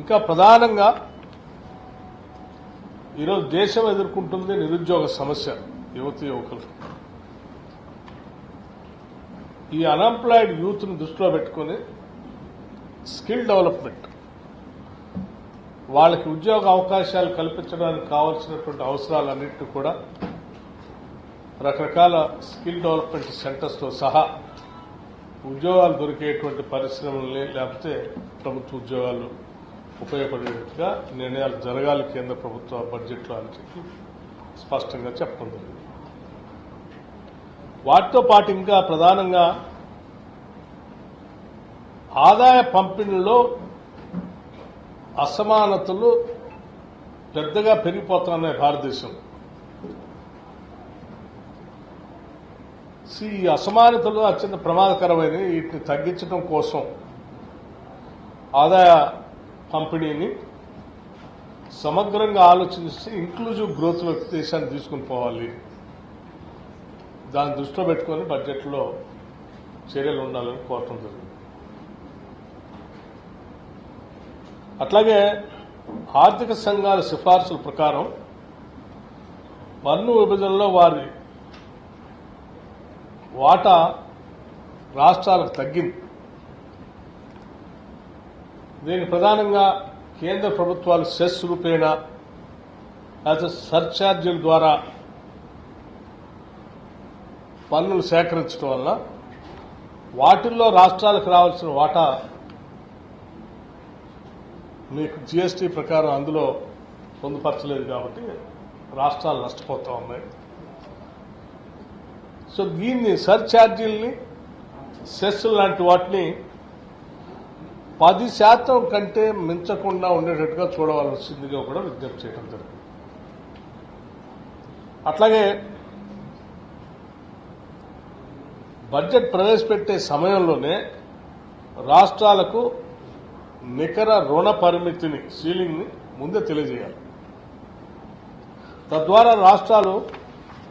ఇంకా ప్రధానంగా ఈరోజు దేశం ఎదుర్కొంటుంది నిరుద్యోగ సమస్య యువతి యువకులు. ఈ అన్ఎంప్లాయిడ్ యూత్ను దృష్టిలో పెట్టుకుని స్కిల్ డెవలప్మెంట్ వాళ్ళకి ఉద్యోగ అవకాశాలు కల్పించడానికి కావాల్సినటువంటి అవసరాలన్నింటినీ కూడా రకరకాల స్కిల్ డెవలప్మెంట్ సెంటర్స్తో సహా ఉద్యోగాలు దొరికేటువంటి పరిశ్రమల్ని లేకపోతే ప్రభుత్వ ఉద్యోగాలు ఉపయోగపడేట్టుగా నిర్ణయాలు జరగాలి కేంద్ర ప్రభుత్వ బడ్జెట్లో అని చెప్పి స్పష్టంగా చెప్పడం జరిగింది. వాటితో పాటు ఇంకా ప్రధానంగా ఆదాయ పంపిణీలో అసమానతలు పెద్దగా పెరిగిపోతున్నాయి భారతదేశం సి- ఈ అసమానతలు అత్యంత ప్రమాదకరమైనవి. వీటిని తగ్గించడం కోసం ఆదాయ పంపిణీని సమగ్రంగా ఆలోచించి ఇంక్లూజివ్ గ్రోత్ దేశాన్ని తీసుకుని పోవాలి. దాన్ని దృష్టిలో పెట్టుకొని బడ్జెట్లో చర్యలు ఉండాలని కోరటం జరిగింది. అట్లాగే ఆర్థిక సంఘాల సిఫార్సుల ప్రకారం పన్ను విభజనలో వారి వాటా రాష్ట్రాలకు తగ్గింది. దీనికి ప్రధానంగా కేంద్ర ప్రభుత్వాలు సెస్ రూపేణ లేకపోతే సర్ఛార్జీల ద్వారా పన్నులు సేకరించడం వల్ల వాటిల్లో రాష్ట్రాలకు రావాల్సిన వాటా మీకు జీఎస్టీ ప్రకారం అందులో పొందుపరచలేదు కాబట్టి రాష్ట్రాలు నష్టపోతూ ఉన్నాయి. సో దీన్ని సర్ఛార్జీల్ని సెస్ లాంటి వాటిని పది శాతం కంటే మించకుండా ఉండేటట్టుగా చూడవలసిందిగా కూడా విజ్ఞప్తి చేయడం జరిగింది. అట్లాగే బడ్జెట్ ప్రవేశపెట్టే సమయంలోనే రాష్ట్రాలకు నికర రుణ పరిమితిని సీలింగ్ని ముందే తెలియజేయాలి. తద్వారా రాష్ట్రాలు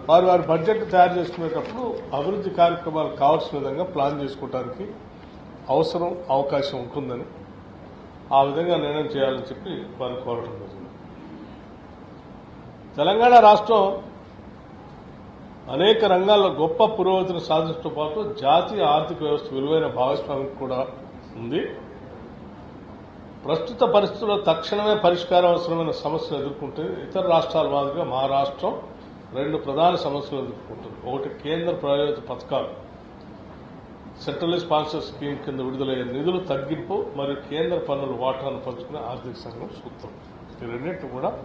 వారి వారి బడ్జెట్ తయారు చేసుకునేటప్పుడు అభివృద్ధి కార్యక్రమాలు కావాల్సిన విధంగా ప్లాన్ చేసుకోవడానికి అవసరం అవకాశం ఉంటుందని ఆ విధంగా నిర్ణయం చేయాలని చెప్పి వారు కోరడం జరిగింది. తెలంగాణ రాష్ట్రం అనేక రంగాల్లో గొప్ప పురోగతిని సాధించడంతో పాటు జాతీయ ఆర్థిక వ్యవస్థ విలువైన భాగస్వామికి కూడా ఉంది. ప్రస్తుత పరిస్థితుల్లో తక్షణమే పరిష్కారం అవసరమైన సమస్యలు ఎదుర్కొంటుంది ఇతర రాష్ట్రాల మాదిరిగా మా రాష్ట్రం రెండు ప్రధాన సమస్యలు ఎదుర్కొంటుంది. ఒకటి కేంద్ర ప్రాయోజిత పథకాలు. సెంట్రల్ స్పాన్సర్ స్కీమ్ కింద విడుదలయ్యే నిధులు తగ్గింపు మరియు కేంద్ర పన్నుల వాటాను పంచుకునే ఆర్థిక సంఘం సూత్రం. ఈ రెండింటి కూడా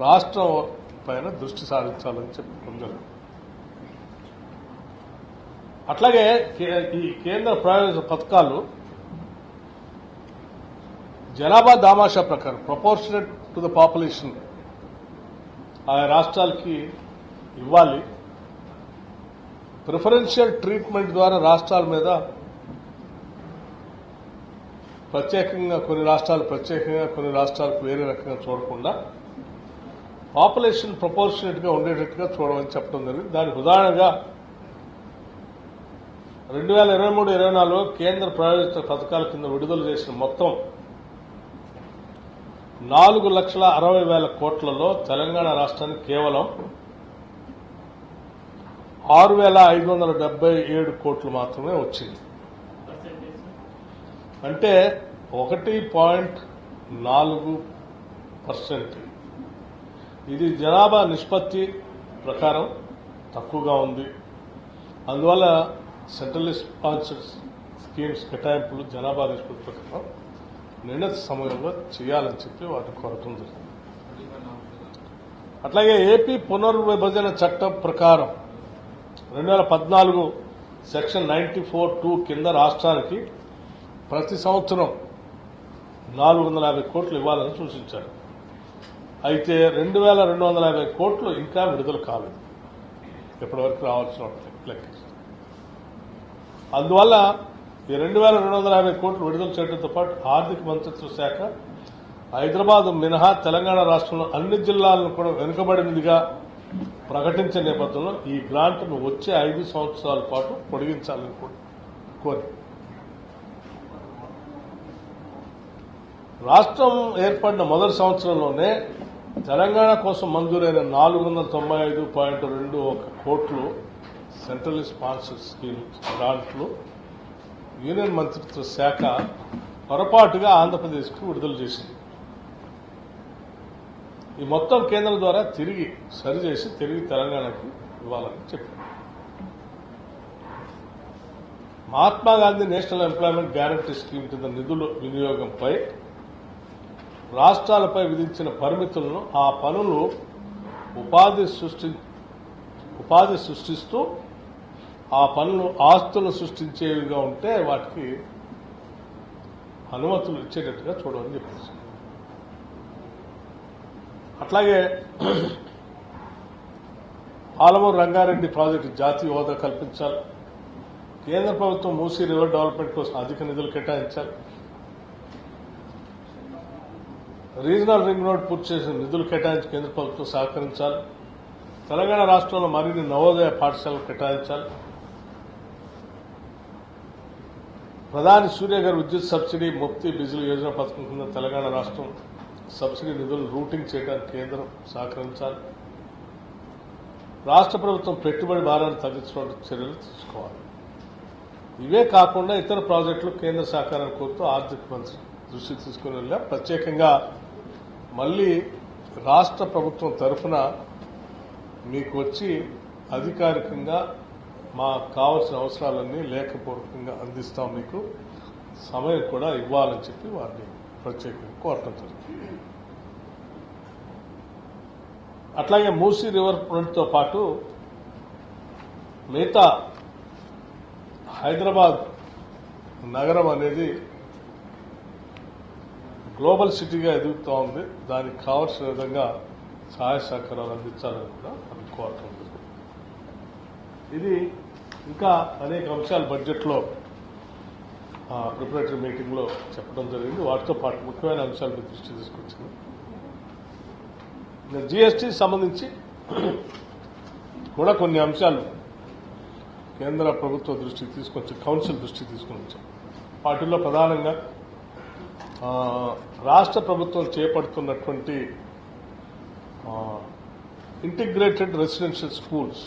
రాష్ట్రం పైన దృష్టి సారించాలని చెప్పడం జరిగింది. అట్లాగే కే- ఈ కేంద్ర ప్రయోజన పథకాలు జనాభా దామాషా ప్రకారం ప్రపోర్షనెట్ టు ద పాపులేషన్ ఆయా రాష్ట్రాలకి ఇవ్వాలి. ప్రిఫరెన్షియల్ ట్రీట్మెంట్ ద్వారా రాష్ట్రాల మీద ప్రత్యేకంగా కొన్ని రాష్ట్రాలు ప్రత్యేకంగా కొన్ని రాష్ట్రాలకు వేరే రకంగా చూడకుండా పాపులేషన్ ప్రపోర్షనేట్గా ఉండేటట్టుగా చూడమని చెప్పడం జరిగింది. దానికి ఉదాహరణగా రెండు వేల ఇరవై మూడు ఇరవై నాలుగులో కేంద్ర ప్రాయోజిత పథకాల కింద విడుదల చేసిన మొత్తం నాలుగు లక్షల అరవై వేల కోట్లలో తెలంగాణ రాష్ట్రానికి కేవలం ఆరు వేల ఐదు వందల డెబ్బై ఏడు కోట్లు మాత్రమే వచ్చింది. అంటే ఒకటి పాయింట్ నాలుగు పర్సెంట్. ఇది జనాభా నిష్పత్తి ప్రకారం తక్కువగా ఉంది. అందువల్ల సెంట్రల్ స్పాన్సర్ స్కీమ్స్ కేటాయింపులు జనాభా నిష్పత్తి ప్రకారం నిర్ణీత సమయంలో చేయాలని చెప్పి వాటి కోరటం జరిగింది. అట్లాగే ఏపీ పునర్విభజన చట్టం ప్రకారం రెండు వేల పద్నాలుగు సెక్షన్ నైన్టీ ఫోర్ టూ కింద రాష్ట్రానికి ప్రతి సంవత్సరం నాలుగు వందల యాభై కోట్లు ఇవ్వాలని సూచించారు. అయితే రెండు వేల రెండు వందల యాభై కోట్లు ఇంకా విడుదల కాలేదు. ఇప్పటివరకు రావాల్సిన లెక్క. అందువల్ల ఈ రెండు వేల రెండు వందల యాభై కోట్లు విడుదల చేయడంతో పాటు ఆర్థిక మంత్రిత్వ శాఖ హైదరాబాద్ మినహా తెలంగాణ రాష్ట్రంలో అన్ని జిల్లాలను కూడా వెనుకబడినదిగా ప్రకటించిన నేపథ్యంలో ఈ గ్రాంట్ను వచ్చే ఐదు సంవత్సరాల పాటు పొడిగించాలని కోరి. రాష్ట్రం ఏర్పడిన మొదటి సంవత్సరంలోనే తెలంగాణ కోసం మంజూరైన నాలుగు వందల తొంభై ఐదు పాయింట్ రెండు ఒక కోట్లు సెంట్రల్ స్పాన్సర్ స్కీమ్ గ్రాంట్లు యూనియన్ మంత్రిత్వ శాఖ పొరపాటుగా ఆంధ్రప్రదేశ్కు విడుదల చేసింది. ఈ మొత్తం కేంద్రం ద్వారా తిరిగి సరిచేసి తిరిగి తెలంగాణకి ఇవ్వాలని చెప్పారు. Mahatma Gandhi national employment guarantee scheme కింద నిధుల వినియోగంపై రాష్ట్రాలపై విధించిన పరిమితులను ఆ పనులు ఉపాధి సృష్టి ఉపాధి సృష్టిస్తూ ఆ పనులు ఆస్తులు సృష్టించేవిగా ఉంటే వాటికి అనుమతులు ఇచ్చేటట్టుగా చూడమని చెప్పేసి అట్లాగే ఆలమూరు రంగారెడ్డి ప్రాజెక్టు జాతీయ హోదా కల్పించాలి. కేంద్ర ప్రభుత్వం మూసీ రివర్ డెవలప్మెంట్ కోసం అధిక నిధులు కేటాయించాలి. రీజనల్ రింగ్ రోడ్ పూర్తి చేసిన నిధులు కేటాయించి కేంద్ర ప్రభుత్వం సహకరించాలి. తెలంగాణ రాష్ట్రంలో మరిన్ని నవోదయ పాఠశాలలు కేటాయించాలి. ప్రధాని సూర్య గారి విద్యుత్ సబ్సిడీ ముక్తి బిజిలీ యోజన పథకం కింద తెలంగాణ రాష్ట్రం సబ్సిడీ నిధులు రూటింగ్ చేయడానికి కేంద్రం సహకరించాలి. రాష్ట్ర ప్రభుత్వం పెట్టుబడి భారాన్ని తగ్గించడానికి చర్యలు తీసుకోవాలి. ఇవే కాకుండా ఇతర ప్రాజెక్టులు కేంద్ర సహకారం కోరుతూ ఆర్థిక మంత్రి దృష్టికి తీసుకుని వెళ్ళా ప్రత్యేకంగా మళ్ళీ రాష్ట్ర ప్రభుత్వం తరఫున మీకు వచ్చి అధికారికంగా మాకు కావాల్సిన అవసరాలన్నీ లేఖపూర్వకంగా అందిస్తాం మీకు. సమయం కూడా ఇవ్వాలని చెప్పి వారిని ప్రత్యేకంగా కోరటం జరిగింది. అట్లాగే మూసీ రివర్ ఫ్రంట్తో పాటు మిగతా హైదరాబాద్ నగరం అనేది గ్లోబల్ సిటీగా ఎదుగుతూ ఉంది. దానికి కావాల్సిన విధంగా సహాయ సహకారాలు అందించాలని కూడా మనం ఇది ఇంకా అనేక అంశాలు బడ్జెట్లో ప్రిపరేటరీ మీటింగ్లో చెప్పడం జరిగింది. వాటితో పాటు ముఖ్యమైన అంశాలు దృష్టి తీసుకొచ్చింది జిఎస్టీ సంబంధించి కూడా కొన్ని అంశాలు కేంద్ర ప్రభుత్వ దృష్టికి తీసుకొచ్చి కౌన్సిల్ దృష్టికి తీసుకుని వచ్చాం. వాటిల్లో ప్రధానంగా రాష్ట్ర ప్రభుత్వం చేపడుతున్నటువంటి ఇంటిగ్రేటెడ్ రెసిడెన్షియల్ స్కూల్స్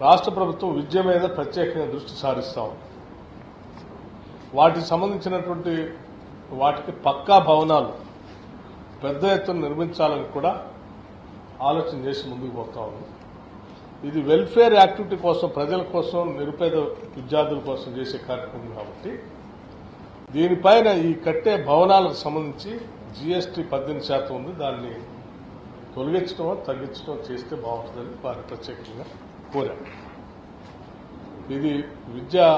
రాష్ట్ర ప్రభుత్వం విద్య మీద ప్రత్యేకంగా దృష్టి సారిస్తాం వాటికి సంబంధించినటువంటి వాటికి పక్కా భవనాలు పెద్ద ఎత్తున నిర్మించాలని కూడా ఆలోచన చేసి ముందుకు పోతా ఉంది. ఇది వెల్ఫేర్ యాక్టివిటీ కోసం ప్రజల కోసం నిరుపేద విద్యార్థుల కోసం చేసే కార్యక్రమం కాబట్టి దీనిపైన ఈ కట్టే భవనాలకు సంబంధించి జీఎస్టీ పద్దెనిమిది శాతం ఉంది. దాన్ని తొలగించడం తగ్గించడం చేస్తే బాగుంటుందని వారు ప్రత్యేకంగా కోరారు. ఇది విద్యా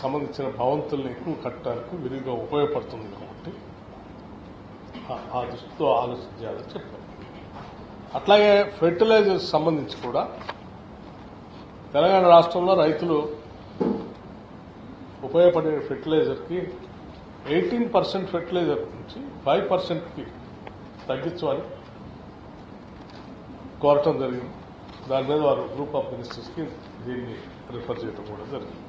సంబంధించిన భవంతుల్ని ఎక్కువ కట్టడానికి విరిగా ఉపయోగపడుతుంది. ఆ- దృష్టితో ఆలోచించాలని చెప్పారు అట్లాగే ఫెర్టిలైజర్స్ సంబంధించి కూడా తెలంగాణ రాష్ట్రంలో రైతులు ఉపయోగపడే ఫెర్టిలైజర్కి ఎయిటీన్ పర్సెంట్ ఫెర్టిలైజర్ నుంచి ఫైవ్ పర్సెంట్కి తగ్గించాలని కోరటం జరిగింది. దాని మీద వారు గ్రూప్ ఆఫ్ మినిస్టర్స్కి దీన్ని రిఫర్ చేయడం కూడా జరిగింది.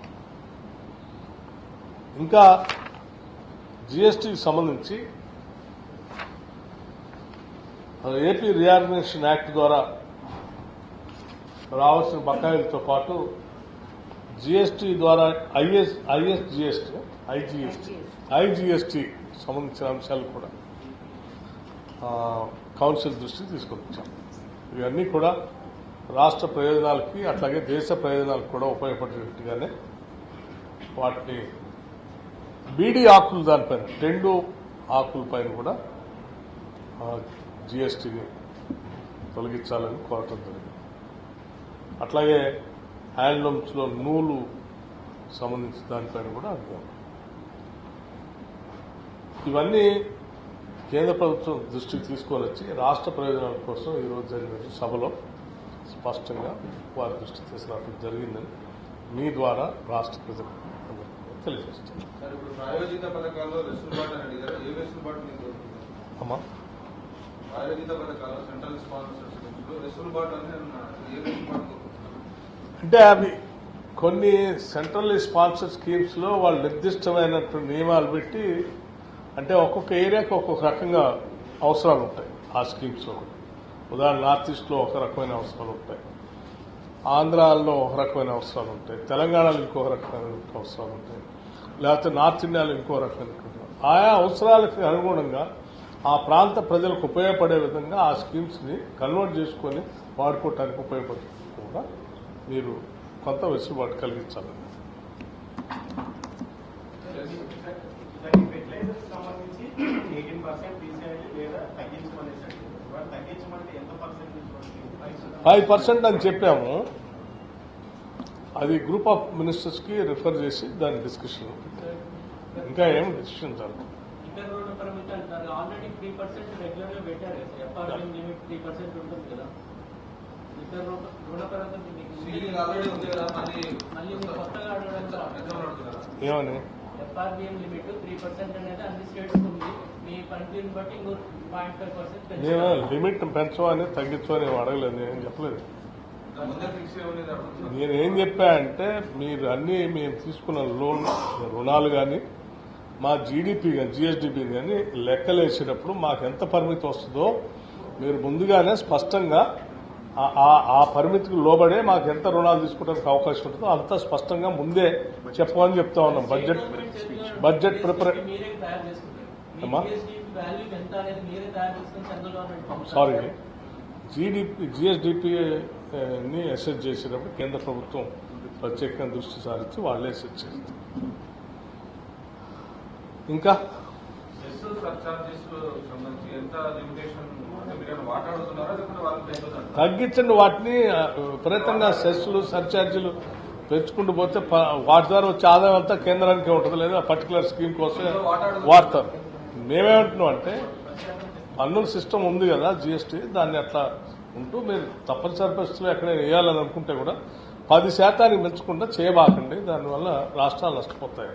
ఇంకా జిఎస్టీకి సంబంధించి ఏపీ రియార్గనైజేషన్ యాక్ట్ ద్వారా రావాల్సిన బకాయిలతో పాటు జీఎస్టీ ద్వారా IS IS GST IGST IGST సంబంధించిన అంశాలు కూడా కౌన్సిల్ దృష్టికి తీసుకొచ్చాం. ఇవన్నీ కూడా రాష్ట్ర ప్రయోజనాలకి అట్లాగే దేశ ప్రయోజనాలకు కూడా ఉపయోగపడేట్టుగానే వాటిని బీడీ ఆకులు దానిపైన టెండు ఆకుల పైన కూడా జిఎస్టీని తొలగించాలని కోరటం జరిగింది. అట్లాగే హ్యాండ్లూమ్స్లో నూలు సంబంధించిన దానిపైన కూడా అడిగాం ఇవన్నీ కేంద్ర ప్రభుత్వం దృష్టికి తీసుకొని వచ్చి రాష్ట్ర ప్రయోజనాల కోసం ఈరోజు జరిగిన సభలో స్పష్టంగా వారి దృష్టికి తీసుకురావడం జరిగిందని మీ ద్వారా రాష్ట్ర ప్రజలకు తెలియజేస్తాను అమ్మా ప్రాయోజిత పథకాలు సెంట్రల్ అంటే అవి కొన్ని సెంట్రల్ స్పాన్సర్ స్కీమ్స్లో వాళ్ళు నిర్దిష్టమైనటువంటి నియమాలు పెట్టి అంటే ఒక్కొక్క ఏరియాకి ఒక్కొక్క రకంగా అవసరాలు ఉంటాయి ఆ స్కీమ్స్లో ఉదాహరణ నార్త్ ఈస్ట్లో ఒక రకమైన అవసరాలు ఉంటాయి. ఆంధ్రాలో ఒక రకమైన అవసరాలు ఉంటాయి. తెలంగాణలో ఇంకో రకమైన అవసరాలు ఉంటాయి. లేకపోతే నార్త్ ఇండియాలో ఇంకో రకమైన ఆయా అవసరాలకు అనుగుణంగా ఆ ప్రాంత ప్రజలకు ఉపయోగపడే విధంగా ఆ స్కీమ్స్ని కన్వర్ట్ చేసుకొని వాడుకోవటానికి ఉపయోగపడుతుంది కూడా మీరు కొంత వెసులుబాటు కలిగించాలి ఫైవ్ పర్సెంట్ అని చెప్పాము. అది గ్రూప్ ఆఫ్ మినిస్టర్స్కి రిఫర్ చేసి దాని డిస్కషన్ ఇంకా ఏం డిసిషన్ జరగదు. పరిమితి అంటారు ఆల్రెడీ త్రీ పర్సెంట్ రెగ్యులర్గా పెట్టారు ఎఫ్ఆర్ఎం లిమిట్ త్రీ పర్సెంట్ ఉంటుంది కదా. ఇతర రుణ- పరిమితి మీకు సీలింగ్ ఆల్రెడీ ఉంది కదా మళ్ళీ కొత్తగా కదా ఏమని ఎఫ్ఆర్బిఎం లిమిట్ త్రీ పర్సెంట్ అనేది అన్ని స్టేట్స్ ఉంది. మీ పనితీరుని బట్టి ఇంకో పాయింట్ ఫైవ్ పర్సెంట్ నేను లిమిట్ పెంచమని తగ్గించమని అడగలేదు. నేను చెప్పలేదు. నేను ఏం చెప్పా అంటే మీరు అన్ని మేము తీసుకున్న లోన్ రుణాలు కానీ మా జీడిపి కానీ జిఎస్డిపి కానీ లెక్కలేసేటప్పుడు మాకు ఎంత పరిమితి వస్తుందో మీరు ముందుగానే స్పష్టంగా ఆ- ఆ- పరిమితికి లోబడే మాకు ఎంత రుణాలు తీసుకోవడానికి అవకాశం ఉంటుందో అంత స్పష్టంగా ముందే చెప్పమని చెప్తా ఉన్నాం. బడ్జెట్ బడ్జెట్ ప్రిపరే అమ్మా? సారీ జీడిపి జిఎస్డిపిని అసెస్ చేసేటప్పుడు కేంద్ర ప్రభుత్వం ప్రత్యేకంగా దృష్టి సారించి వాళ్ళే అసెస్ చేస్తారు ఇంకా సెస్ సర్చార్జెస్ సంబంధించి ఎంత లిమిటేషన్ అంటే మీరు ఏమైనా మాట్లాడుతున్నారా లేకుంటే వాళ్ళు పెంచుతారు తగ్గించండి వాటిని విపరీతంగా సెస్లు సర్ఛార్జీలు పెంచుకుంటూ పోతే వాటి ద్వారా వచ్చే ఆదాయం అంతా కేంద్రానికే ఉంటుంది. లేదా పర్టికులర్ స్కీమ్ కోసం వాడతారు. మేమేమంటున్నాం అంటే పన్నుల సిస్టమ్ ఉంది కదా జిఎస్టీ దాన్ని అట్లా ఉంటూ మీరు తప్పనిసరి పరిస్థితుల్లో ఎక్కడైనా వేయాలని అనుకుంటే కూడా పది శాతానికి పెంచకుండా చేయబాకండి. దానివల్ల రాష్ట్రాలు నష్టపోతాయి.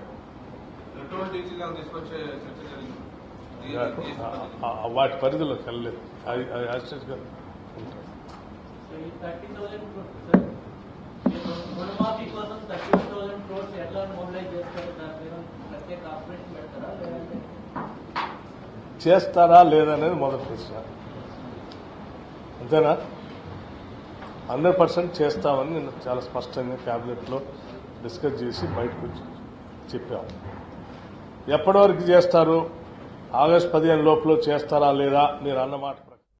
వాటి పరిధిలోకి వెళ్ళలేదు అది అది లేదంటే? చేస్తారా లేదనేది మొదటి ప్రశ్న. అంతేనా? హండ్రెడ్ పర్సెంట్ చేస్తామని నేను చాలా స్పష్టంగా క్యాబినెట్లో డిస్కస్ చేసి బయటకు వచ్చి చెప్పాము ఎప్పటి వరకు చేస్తారు? ఆగస్ట్ పదిహేను లోపల చేస్తారా లేదా? మీరు అన్నమాట